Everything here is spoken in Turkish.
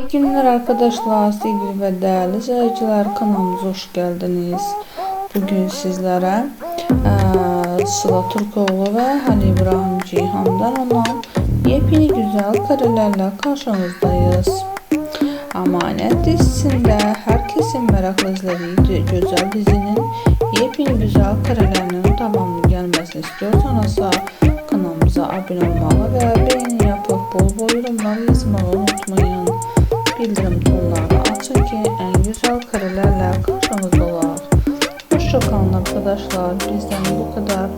İyi günler arkadaşlar, sevgili ve değerli izleyiciler kanalımıza hoş geldiniz. Bugün sizlere Sıla Türkoğlu ve Halil İbrahim Cihan'dan olan yepyeni güzel karelerle karşınızdayız. Amanet dizisinde herkesin merakla izlediği güzel dizinin yepyeni güzel karelerinin devamlı gelmesini istiyorsanız kanalımıza abone olmalı ve beğeni yapıp bol bol yorumlar unutmayın. Bildirim tonlarını açın ki en güzel karelerle karşınızda olalım. Hoşçakalın arkadaşlar. Bizden bu kadar.